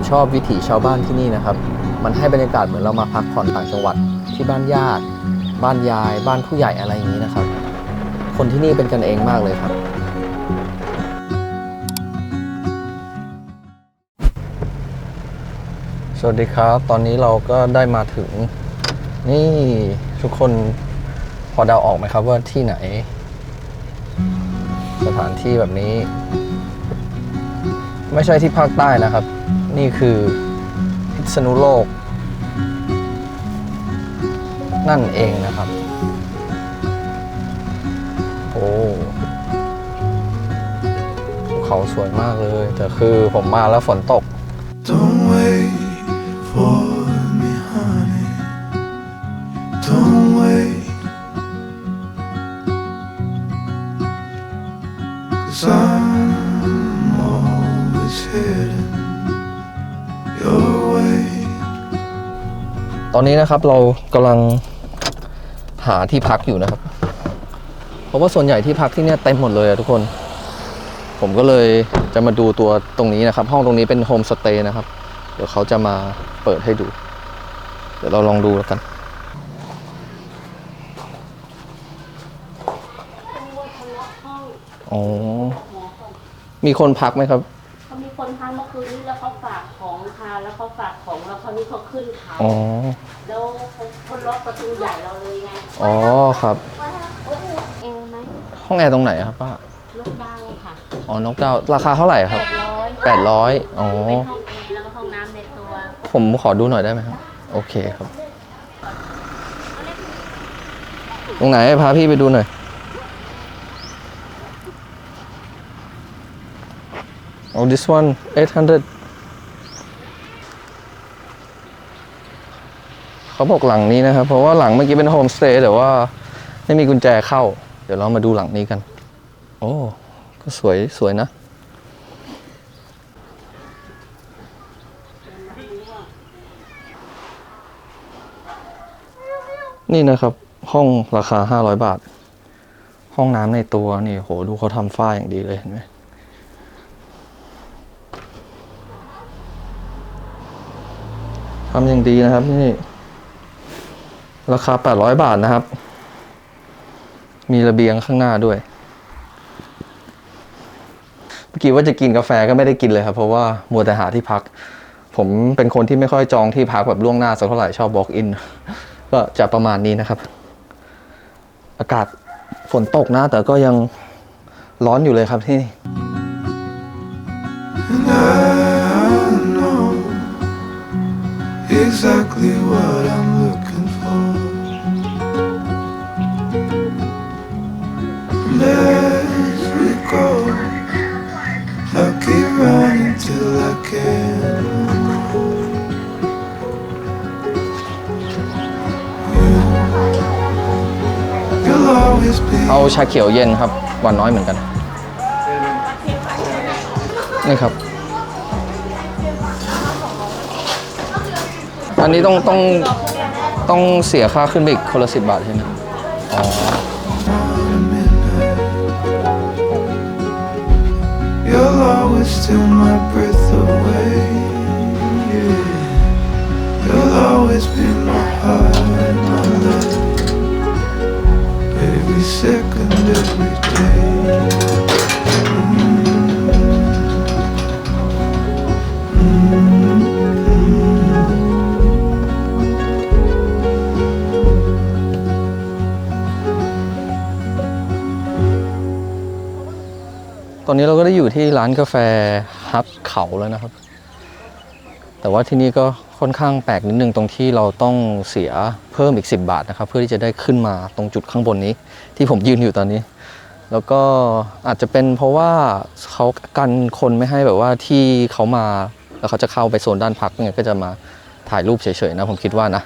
ผมชอบวิถีชาวบ้านที่นี่นะครับ มันให้บรรยากาศเหมือนเรามาพักผ่อนต่างจังหวัดที่บ้านญาติ บ้านยาย บ้านผู้ใหญ่อะไรอย่างนี้นะครับ คนที่นี่เป็นกันเองมากเลยครับ สวัสดีครับ ตอนนี้เราก็ได้มาถึง นี่ทุกคนพอเดาออกไหมครับว่าที่ไหน สถานที่แบบนี้ ไม่ใช่ที่ภาคใต้นะครับ นี่คือพิษณุโลก นั่นเองนะครับ โอ้ภูเขาสวยมากเลย แต่คือผมมาแล้วฝนตก Don't wait for ตอนนี้นะครับเรากำลังหาที่พักอยู่นะครับ เพราะว่าส่วนใหญ่ที่พักที่เนี่ยเต็มหมดเลยอะทุกคน ผมก็เลยจะมาดูตัวตรงนี้นะครับ ห้องตรงนี้เป็นโฮมสเตย์นะครับ เดี๋ยวเขาจะมาเปิดให้ดู เดี๋ยวเราลองดูแล้วกันอ๋อมีคนพักไหมครับ เขามีคนพักเมื่อคืนนี้แล้วเขาฝากของค่ะแล้วเขาฝากของแล้วคราวนี้เขาขึ้นเขาอ๋อ แล้วเขาคนล็อกประตูใหญ่เราเลยไงอ๋อครับ เองไหมห้องแอร์ตรงไหนอะครับป้า ลูกดังค่ะอ๋อนกดาวราคาเท่าไหร่ครับแปดร้อย800 อ๋อ เป็นห้องแอร์แล้วก็ห้องน้ำในตัวผมขอดูหน่อยได้ไหมครับ โอเคครับ ตรงไหนพาพี่ไปดูหน่อย Oh this one 800 เขาบอกหลังนี้นะครับ เพราะว่าหลังเมื่อกี้เป็นโฮมสเตย์แต่ว่าไม่มีกุญแจเข้า เดี๋ยวเรามาดูหลังนี้กัน โอ้ ก็สวยสวยนะ นี่นะครับ ห้องราคา 500 บาท ห้องน้ำในตัวนี่โหดูเขาทำฝ้าอย่างดีเลยเห็นไหม ทำอย่างดีนะครับนี่ ราคา 800 บาทนะครับ มีระเบียงข้างหน้าด้วยเมื่อกี้ว่าจะกินกาแฟก็ไม่ได้กินเลยครับ เพราะว่ามัวแต่หาที่พัก ผมเป็นคนที่ไม่ค่อยจองที่พักแบบล่วงหน้าสักเท่าไหร่ชอบ walk in ก็จะประมาณนี้นะครับ อากาศฝนตกนะ แต่ก็ยังร้อนอยู่เลยครับที่นี่ exactly what I'm looking for. Let me go. I'll keep running till I can. You, you'll always be. เอาชาเขียวเย็นครับหวานน้อยเหมือนกัน นี่ครับ อันนี้ต้องต้องต้องเสียค่าขึ้นไปอีกคนละสิบบาทใช่ไหมอ๋อ You'll always steal my อยู่ที่ร้านกาแฟฮับเขาแล้วนะครับ แต่ว่าที่นี่ก็ค่อนข้างแปลกนิดนึงตรงที่เราต้องเสียเพิ่มอีก 10 บาทนะครับ เพื่อที่จะได้ขึ้นมาตรงจุดข้างบนนี้ ที่ผมยืนอยู่ตอนนี้ แล้วก็อาจจะเป็นเพราะว่าเขากันคนไม่ให้แบบว่าที่เขามาแล้วเขาจะเข้าไปโซนด้านพักเนี่ยก็จะมาถ่ายรูปเฉยๆนะผมคิดว่านะ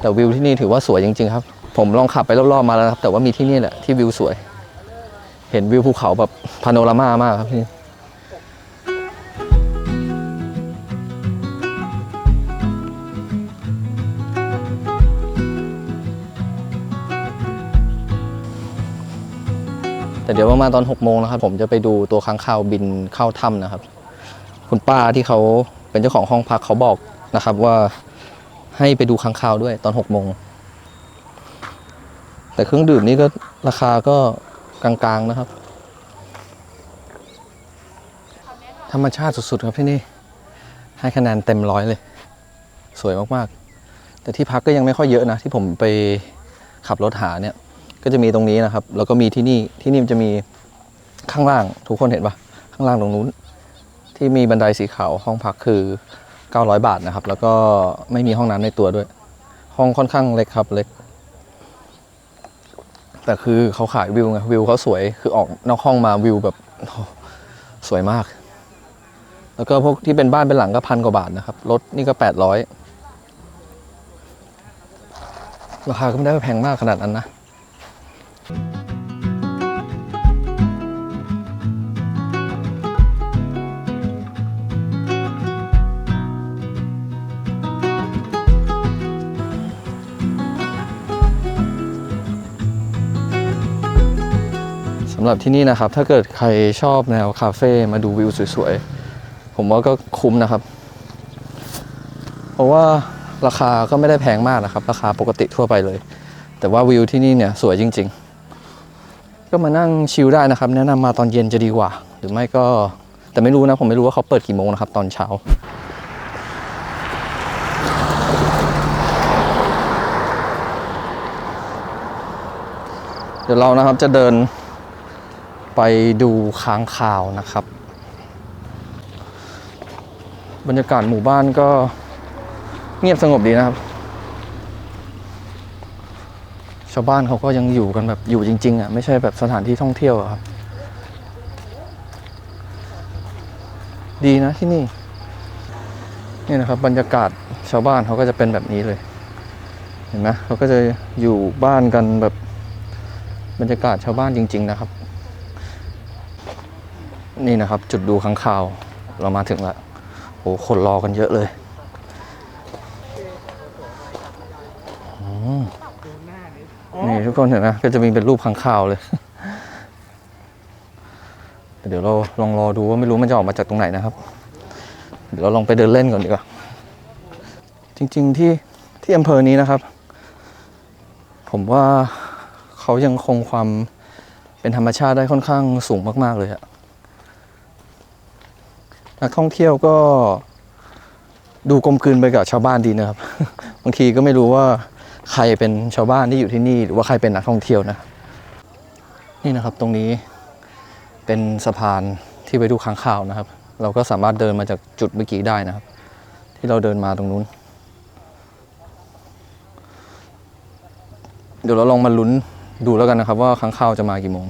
แต่วิวที่นี่ถือว่าสวยจริงๆครับ ผมลองขับไปรอบๆมาแล้วนะครับแต่ว่ามีที่นี่แหละที่วิวสวย เห็นวิวภูเขาแบบพาโนรามามากครับพี่แต่เดี๋ยวประมาณตอน6กโมงนะครับ ผมจะไปดูตัวค้างคาวบินเข้าถ้ำนะครับ คุณป้าที่เขาเป็นเจ้าของห้องพักเขาบอกนะครับว่าให้ไปดูค้างคาวด้วยตอนหกโมงแต่เครื่องดื่มนี่ก็ราคาก็ กลางๆนะครับ ธรรมชาติสุดๆครับที่นี่ ให้คะแนนเต็มร้อยเลย สวยมากๆ แต่ที่พักก็ยังไม่ค่อยเยอะนะ ที่ผมไปขับรถหาเนี่ย ก็จะมีตรงนี้นะครับ แล้วก็มีที่นี่ที่นี่จะมีข้างล่างทุกคนเห็นปะข้างล่างตรงนู้น ที่มีบันไดสีขาวห้องพักคือ 900 บาทนะครับ แล้วก็ไม่มีห้องน้ำในตัวด้วย ห้องค่อนข้างเล็กครับเล็ก แต่คือเขาขายวิวไงวิวเขาสวยคือออกนอกห้องมาวิวแบบสวยมาก แล้วก็พวกที่เป็นบ้านเป็นหลังก็พันกว่าบาทนะครับรถนี่ก็800ราคาก็ไม่ได้แพงมากขนาดนั้นนะำหรับที่นี่นะครับ ถ้าเกิดใครชอบแนวคาเฟ่มาดูวิวสวยๆ ผมว่าก็คุ้มนะครับ เพราะว่าราคาก็ไม่ได้แพงมากนะครับ ราคาปกติทั่วไปเลย แต่ว่าวิวที่นี่เนี่ยสวยจริง ๆ ก็มานั่งชิลได้นะครับ แนะนำมาตอนเย็นจะดีกว่า หรือไม่ก็แต่ไม่รู้นะ ผมไม่รู้ว่าเขาเปิดกี่โมงนะครับ ตอนเช้าเดี๋ยวเรานะครับจะเดิน ไปดูค้างคาวนะครับ บรรยากาศหมู่บ้านก็เงียบสงบดีนะครับ ชาวบ้านเขาก็ยังอยู่กันแบบอยู่จริง ๆอะไม่ใช่แบบสถานที่ท่องเที่ยวอะครับ ดีนะที่นี่นี่นะครับบรรยากาศชาวบ้านเขาก็จะเป็นแบบนี้เลย เห็นไหมเขาก็จะอยู่บ้านกันแบบบรรยากาศชาวบ้านจริง ๆ นะครับ นี่นะครับ จุดดูค้างคาว เรามาถึงแล้วโอ้คนรอกันเยอะเลยนี่ทุกคนเห็นนะก็จะมีเป็นรูปค้างคาวเลย เดี๋ยวเราลองรอดูว่าไม่รู้มันจะออกมาจากตรงไหนนะครับ เดี๋ยวเราลองไปเดินเล่นก่อนดีกว่าจริง ๆที่ที่อำเภอนี้นะครับ ผมว่าเขายังคงความเป็นธรรมชาติได้ค่อนข้างสูงมาก ๆ เลยอะ นักท่องเที่ยวก็ดูกลมกลืนไปกับชาวบ้านดีนะครับ บางทีก็ไม่รู้ว่าใครเป็นชาวบ้านที่อยู่ที่นี่ หรือว่าใครเป็นนักท่องเที่ยวนะ นี่นะครับตรงนี้เป็นสะพานที่ไปดูค้างคาวนะครับ เราก็สามารถเดินมาจากจุดเมื่อกี้ได้นะครับ ที่เราเดินมาตรงนู้น เดี๋ยวเราลองมาลุ้นดูแล้วกันนะครับ ว่าค้างคาวจะมากี่โมง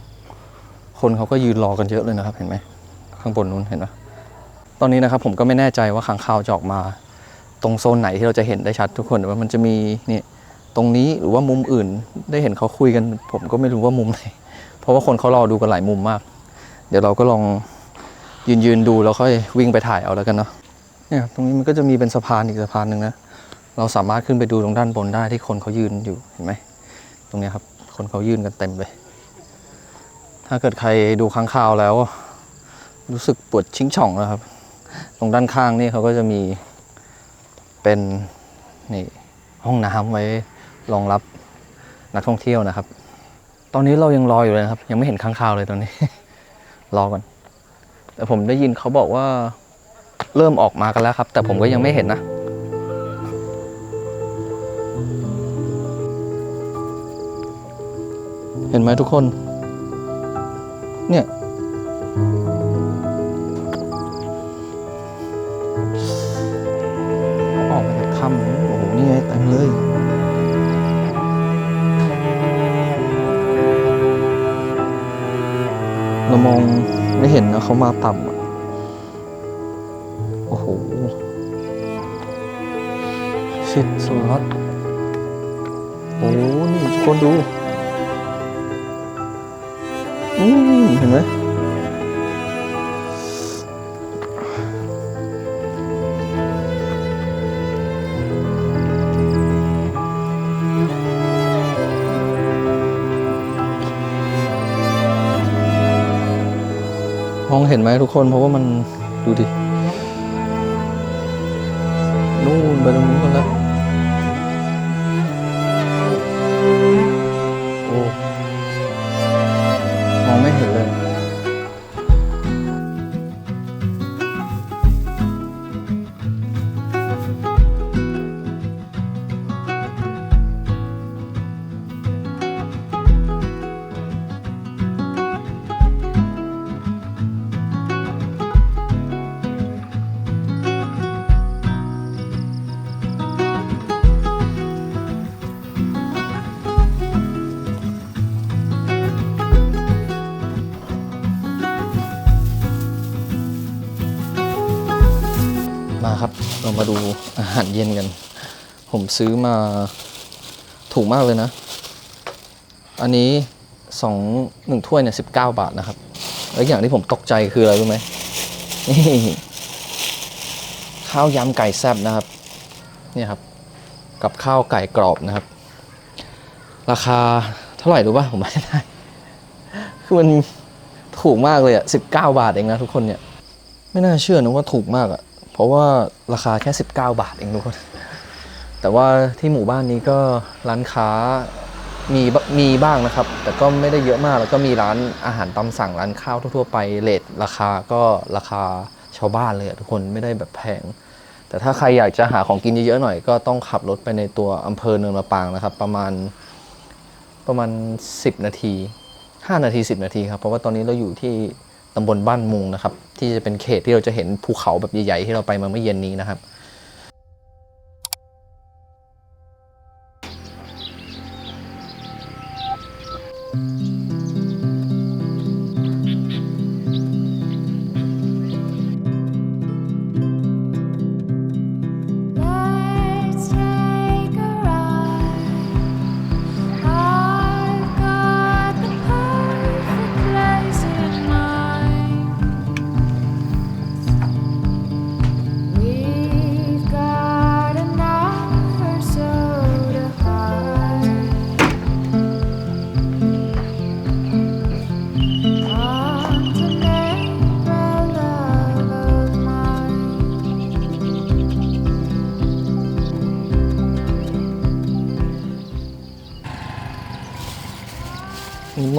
คนเขาก็ยืนรอกันเยอะเลยนะครับ เห็นไหมข้างบนนู้นเห็นไหม อนนี้นะครับผมก็ไม่แน่ใจว่าค้างคาวจะออกมา ตรงโซนไหนที่เราจะเห็นได้ชัดทุกคนว่ามันจะมีนี่ตรงนี้หรือว่ามุมอื่นได้เห็นเขาคุยกัน ผมก็ไม่รู้ว่ามุมไหน เพราะว่าคนเขารอดูกันหลายมุมมาก เดี๋ยวเราก็ลองยืนยืนดูแล้วค่อยวิ่งไปถ่ายเอาแล้วกันเนาะเนี่ยครับตรงนี้มันก็จะมีเป็นสะพานอีกสะพานหนึ่งนะเราสามารถขึ้นไปดูตรงด้านบนได้ที่คนเขายืนอยู่เห็นไหมตรงนี้ครับ คนเขายืนกันเต็มเลย ถ้าเกิดใครดูค้างคาวแล้ว รู้สึกปวดชิงช่องนะครับ ตรงด้านข้างนี่เขาก็จะมีเป็นนี่ห้องน้ำไว้รองรับนักท่องเที่ยวนะครับ ตอนนี้เรายังรออยู่เลยครับ ยังไม่เห็นค้างคาวเลยตอนนี้ รอก่อน แต่ผมได้ยินเขาบอกว่าเริ่มออกมากันแล้วครับ แต่ผมก็ยังไม่เห็นนะเห็นไหมทุกคน เนี่ย เขามาต่ำอะโอ้โห ชิดสล็อตโอ้นี่ทุกคนดู อืมเห็นไหม มองเห็นไหมทุกคนเพราะว่ามันดูดินู่นไปตรงนู้นแล้ว มาดูอาหารเย็นกัน ผมซื้อมาถูกมากเลยนะ อันนี้สองหนึ่งถ้วยเนี่ยสิบเก้าบาทนะครับ แล้วอย่างที่ผมตกใจคืออะไรรู้ไหมข้าวยำไก่แซ่บนะครับ เนี่ยครับ กับข้าวไก่กรอบนะครับ ราคาเท่าไหร่รู้ป่ะผมไม่ได้ คือมันถูกมากเลยอะสิบเก้าบาทเองนะทุกคนเนี่ย ไม่น่าเชื่อนะว่าถูกมากอะ เพราะว่าราคาแค่ 19 บาทเองทุกคนแต่ว่าที่หมู่บ้านนี้ก็ร้านค้ามีมีบ้างนะครับ แต่ก็ไม่ได้เยอะมากแล้วก็มีร้านอาหารตามสั่งร้านข้าวทั่ว ๆ ไปเลทราคาก็ราคาชาวบ้านเลยทุกคนไม่ได้แบบแพง แต่ถ้าใครอยากจะหาของกินเยอะๆหน่อย ก็ต้องขับรถไปในตัวอำเภอเนินมะปางนะครับ ประมาณประมาณ 10 นาที 5 นาที 10 นาทีครับ เพราะว่าตอนนี้เราอยู่ที่ ตำบลบ้านมุงนะครับ ที่จะเป็นเขตที่เราจะเห็นภูเขาแบบใหญ่ๆที่เราไปมาเมื่อเย็นนี้นะครับ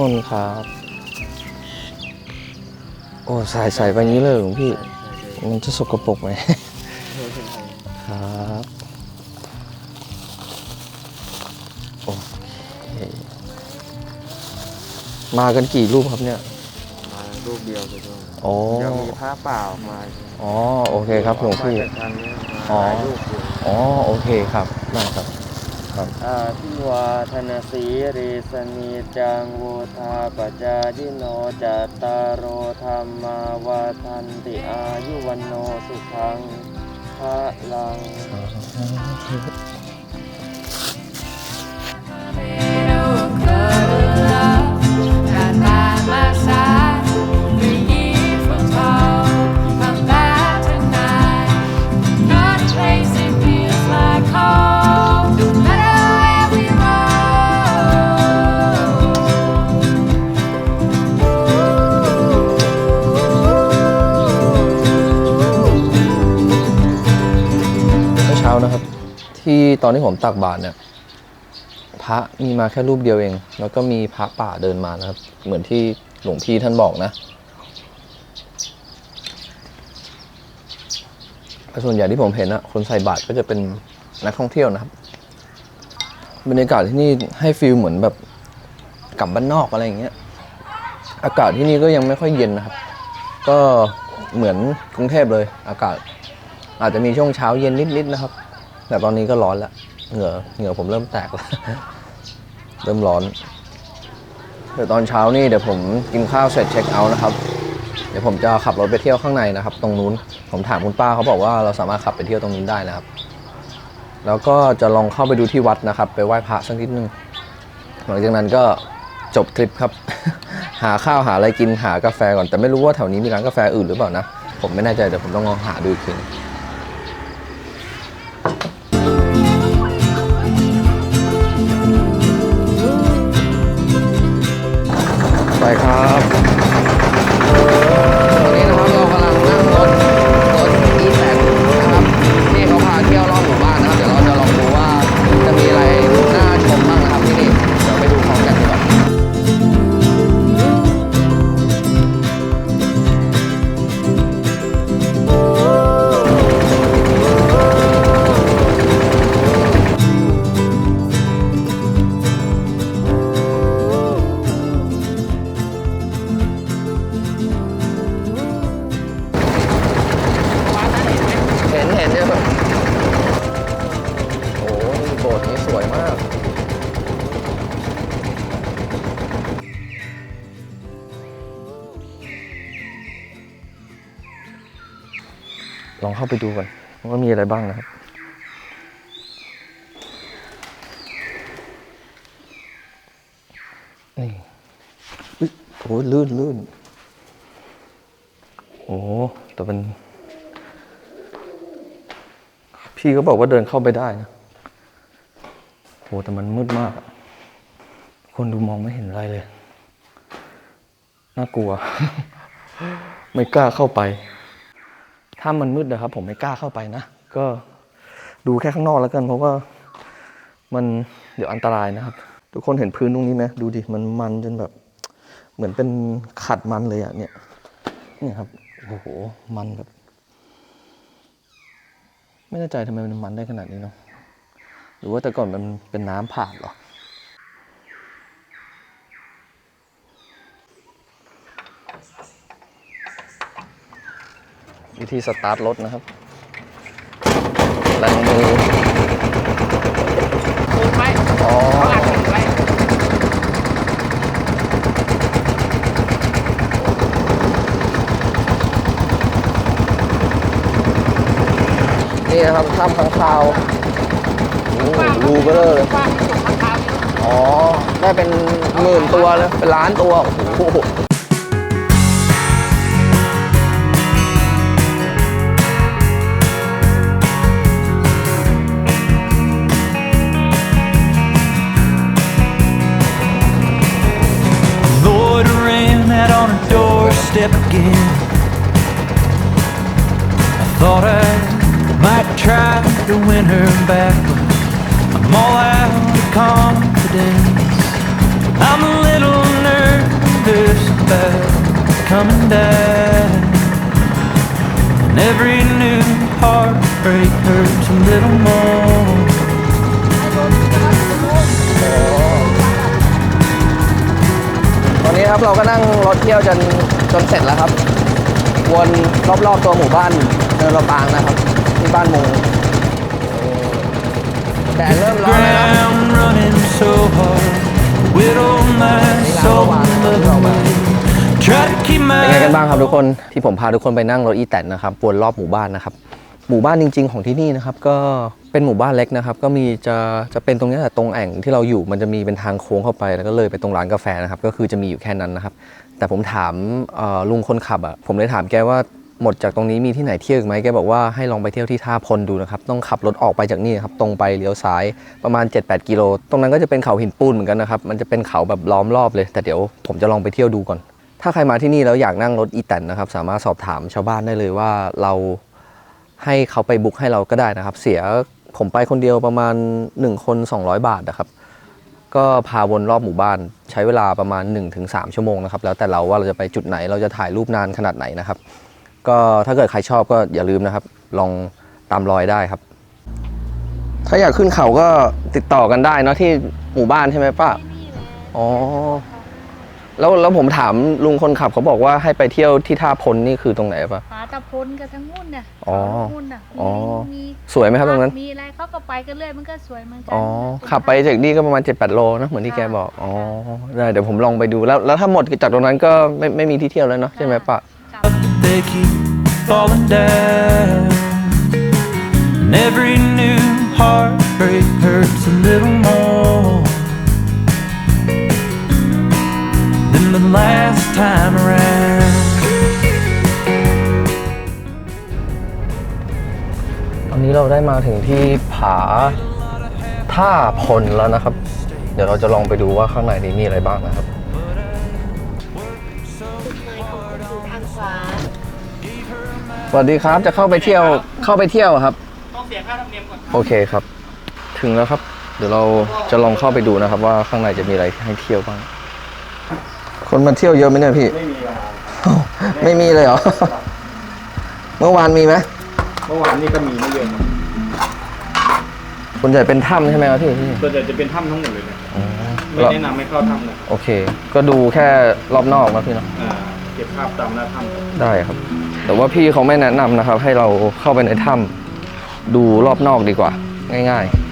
นิมนต์ครับ โอ้ใส่ใส่ไปนี้เลยหลวงพี่ มันจะสกปรกไหมครับโอเคมากันกี่รูปครับเนี่ยมารูปเดียวเลยด้วยอ๋อเดี๋ยวมีผ้าเปล่ามาอ๋อโอเคครับหลวงพี่มาจากทางเนี้ยมาอ๋อหลายรูปอยู่อ๋อโอเคครับได้ครับ อ่าที่วาธนาสีเรสนีจังโวทาปจายิโนจัตตารโอธรรมาวาทันติอายุวันโนสุขังพระลัง ตอนที่ผมตักบาตรเนี่ยพระมีมาแค่รูปเดียวเอง แล้วก็มีพระป่าเดินมานะครับ เหมือนที่หลวงพี่ท่านบอกนะส่วนใหญ่ที่ผมเห็นอะคนใส่บาตรก็จะเป็นนักท่องเที่ยวนะครับ บรรยากาศที่นี่ให้ฟีลเหมือนแบบกลับบ้านนอกอะไรอย่างเงี้ย อากาศที่นี่ก็ยังไม่ค่อยเย็นนะครับ ก็เหมือนกรุงเทพเลย อากาศอาจจะมีช่วงเช้าเย็นนิดๆนะครับ แต่ตอนนี้ก็ร้อนแล้วเหงื่อเหงื่อผมเริ่มแตกแล้วเริ่มร้อนเดี๋ยวตอนเช้านี่เดี๋ยวผมกินข้าวเสร็จเช็คเอาท์นะครับ เดี๋ยวผมจะขับรถไปเที่ยวข้างในนะครับ ตรงนู้นผมถามคุณป้าเขาบอกว่าเราสามารถขับไปเที่ยวตรงนู้นได้นะครับ แล้วก็จะลองเข้าไปดูที่วัดนะครับ ไปไหว้พระสักนิดนึงหลังจากนั้นก็จบคลิปครับ หาข้าวหาอะไรกินหากาแฟก่อนแต่ไม่รู้ว่าแถวนี้มีร้านกาแฟอื่นหรือเปล่านะ ผมไม่แน่ใจเดี๋ยวผมต้องลองหาดูอีกที โอ้ยลื่นลื่นโอ้แต่เป็นพี่ก็บอกว่าเดินเข้าไปได้นะโหแต่มันมืดมากอะคนดูมองไม่เห็นอะไรเลย น่ากลัว ไม่กล้าเข้าไป ถ้ามันมืดนะครับ ผมไม่กล้าเข้าไปนะ ก็ดูแค่ข้างนอกแล้วกัน เพราะว่ามันเดี๋ยวอันตรายนะครับ ทุกคนเห็นพื้นตรงนี้ไหมดูดิ มันมันจนแบบ เหมือนเป็นขัดมันเลยอะเนี่ยเนี่ยครับโอ้โหมันแบบ ไม่แน่ใจทำไมมันมันได้ขนาดนี้เนาะหรือว่าแต่ก่อนมันเป็นน้ำผ่านเหรอวิธีสตาร์ทรถนะครับแรงมือปูนไว้อ๋อเขาอัดติดไว้ นะครับถ้ำค้างคาวโอ้โหรูเบลอเลยอ๋อ ได้เป็นหมื่นตัวเลยเป็นล้านตัว โอ้โห step again. I thought I might try to win her back, but I'm all out of confidence. I'm a little nervous about coming down. And every new heartbreak hurts a little more. ตอนนี้ครับเราก็นั่งรถเที่ยวจนจนเสร็จแล้วครับ วนรอบๆตัวหมู่บ้านเนินระปางนะครับ บ้านมุงแดดเริ่มร้อนแล้วนะ ground running so hard. Whittle my soul away. Try to keep เป็นไงกัน my บ้างครับทุกคนที่ผมพาทุกคนไปนั่งรถอีแตนนะครับวนรอบหมู่บ้านนะครับ หมู่บ้านจริง ๆ ของที่นี่นะครับก็เป็นหมู่บ้านเล็กนะครับ ก็มีจะจะเป็นตรงเนี้ยแหละตรงแอ่งที่เราอยู่มันจะมีเป็นทางโค้งเข้าไป แล้วก็เลยไปตรงร้านกาแฟนะครับ ก็คือจะมีอยู่แค่นั้นนะครับ แต่ผมถามเอ่อลุงคนขับอะผมเลยถามแกว่า หมดจากตรงนี้มีที่ไหนเที่ยวอีกไหมแกบอกว่าให้ลองไปเที่ยวที่ท่าพลดูนะครับ ต้องขับรถออกไปจากนี่ครับ ตรงไปเลี้ยวซ้ายประมาณ 7-8 กิโล ตรงนั้นก็จะเป็นเขาหินปูนเหมือนกันนะครับ มันจะเป็นเขาแบบล้อมรอบเลย แต่เดี๋ยวผมจะลองไปเที่ยวดูก่อน ถ้าใครมาที่นี่แล้วอยากนั่งรถอีแตนนะครับ สามารถสอบถามชาวบ้านได้เลยว่าเราให้เขาไปบุกให้เราก็ได้นะครับ เสียผมไปคนเดียวประมาณ 1 คน 200 บาทนะครับ ก็พาวนรอบหมู่บ้านใช้เวลาประมาณ 1-3 ชั่วโมงนะครับ แล้วแต่เราว่าเราจะไปจุดไหน เราจะถ่ายรูปนานขนาดไหนนะครับ ก็ถ้าเกิดใครชอบก็อย่าลืมนะครับ ลองตามรอยได้ครับ ถ้าอยากขึ้นเขาก็ติดต่อกันได้เนาะที่หมู่บ้านใช่ไหมป้าอ๋อแล้วแล้วผมถามลุงคนขับเขาบอกว่าให้ไปเที่ยวที่ท่าพลนี่คือตรงไหนปะหาตะพลกับทั้งมุ่นน่ะอ๋อเขามุ่นน่ะอ๋อมีสวยไหมครับตรงนั้น มีอะไรเขาก็ไปกันเรื่อยมันก็สวยเหมือนกัอ๋อเป็นขับไปจากนี่ก็ประมาณ7-8โลนะเหมือนที่แกบอกอ๋อได้เดี๋ยวผมลองไปดูแล้วแล้วถ้าหมดจากตรงนั้นก็ไม่ไม่มีที่เที่ยวแล้วเนาะใช่ไหมป้า กลับ they keep falling down. And every new heartbreak hurts a little more than the last time around. ตอนนี้เราได้มาถึงที่ผาท่าพลแล้วนะครับ เดี๋ยวเราจะลองไปดูว่าข้างในนี้มีอะไรบ้างนะครับ วัสดีครับจะเข้าไปเที่ยวเข้าไปเที่ยวครับ ต้องเสียค่าธรรมเนียมก่อนโอเคครับ ถึงแล้วครับ เดี๋ยวเราจะลองเข้าไปดูนะครับ ว่าข้างในจะมีอะไรให้เที่ยวบ้าง คนมาเที่ยวเยอะไหมเนี่ยพี่ ไม่มีไม่มีเลยเหรอ เมื่อวานมีไหมเมื่อวานนี่ก็มีไม่เยอะครับส่วนใหญ่เป็นถ้ำใช่ไหมครับพี่ที่นี่ส่วนใหญ่จะเป็นถ้ำทั้งหมดเลยนะอ๋อไม่แล้วแนะนำให้เข้าถ้ำนะโอเค ก็ดูแค่รอบนอกนะพี่เนาะอ่าเก็บภาพตามหน้าถ้ำครับได้ครับ แต่ว่าพี่เขาไม่แนะนำนะครับ ให้เราเข้าไปในถ้ำดูรอบนอกดีกว่า ง่าย ๆ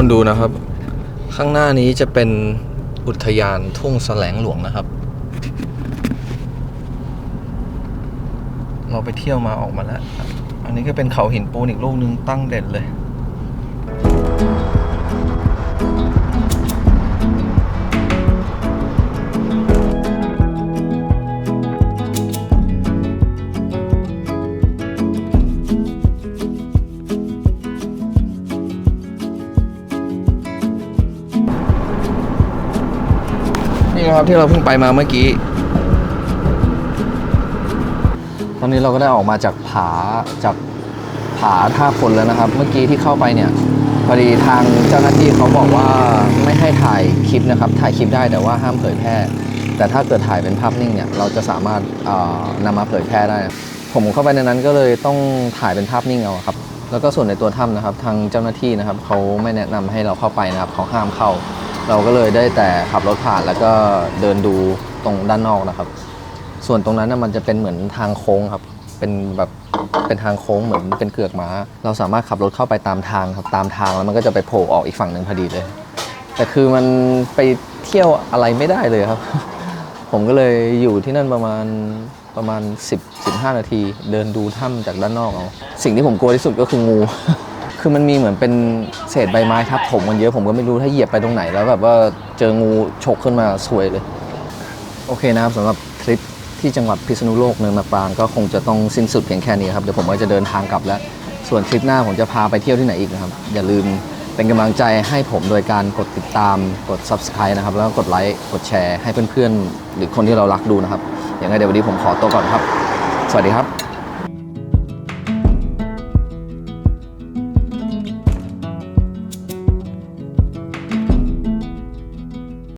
คนดูนะครับ ข้างหน้านี้จะเป็นอุทยานทุ่งแสลงหลวงนะครับ เราไปเที่ยวมาออกมาแล้ว อันนี้ก็เป็นเขาหินปูนอีกลูกนึงตั้งเด่นเลย นี่นะครับที่เราเพิ่งไปมาเมื่อกี้ ตอนนี้เราก็ได้ออกมาจากผาจากผาท่าพลแล้วนะครับ เมื่อกี้ที่เข้าไปเนี่ยพอดีทางเจ้าหน้าที่เขาบอกว่าไม่ให้ถ่ายคลิปนะครับ ถ่ายคลิปได้แต่ว่าห้ามเผยแพร่ แต่ถ้าเกิดถ่ายเป็นภาพนิ่งเนี่ยเราจะสามารถเอ่อนำมาเผยแพร่ได้ ผมเข้าไปในนั้นก็เลยต้องถ่ายเป็นภาพนิ่งเอาครับ แล้วก็ส่วนในตัวถ้ำนะครับ ทางเจ้าหน้าที่นะครับเขาไม่แนะนำให้เราเข้าไปนะครับเขาห้ามเข้า เราก็เลยได้แต่ขับรถผ่านแล้วก็เดินดูตรงด้านนอกนะครับ ส่วนตรงนั้นน่ะมันจะเป็นเหมือนทางโค้งครับ เป็นแบบเป็นทางโค้งเหมือนเป็นเกือกม้า เราสามารถขับรถเข้าไปตามทางครับตามทางแล้วมันก็จะไปโผล่ออกอีกฝั่งหนึ่งพอดีเลย แต่คือมันไปเที่ยวอะไรไม่ได้เลยครับ ผมก็เลยอยู่ที่นั่นประมาณประมาณ 10 15 นาที เดินดูถ้ำจากด้านนอกเอาสิ่งที่ผมกลัวที่สุดก็คืองู คือมันมีเหมือนเป็นเศษใบไม้ทับถมกันเยอะผมก็ไม่รู้ถ้าเหยียบไปตรงไหนแล้วแบบว่าเจองูฉกขึ้นมาสวยเลย โอเคนะครับสำหรับทริปที่จังหวัดพิษณุโลกเนินมะปรางก็คงจะต้องสิ้นสุดเพียงแค่นี้ครับเดี๋ยวผมก็จะเดินทางกลับแล้ว ส่วนทริปหน้าผมจะพาไปเที่ยวที่ไหนอีกนะครับ อย่าลืมเป็นกำลังใจให้ผมโดยการกดติดตามกด subscribe นะครับ แล้วก็กดไลค์กดแชร์ให้เพื่อนๆ หรือคนที่เรารักดูนะครับ อย่างไรเดี๋ยววันนี้ผมขอตัวก่อนครับ สวัสดีครับ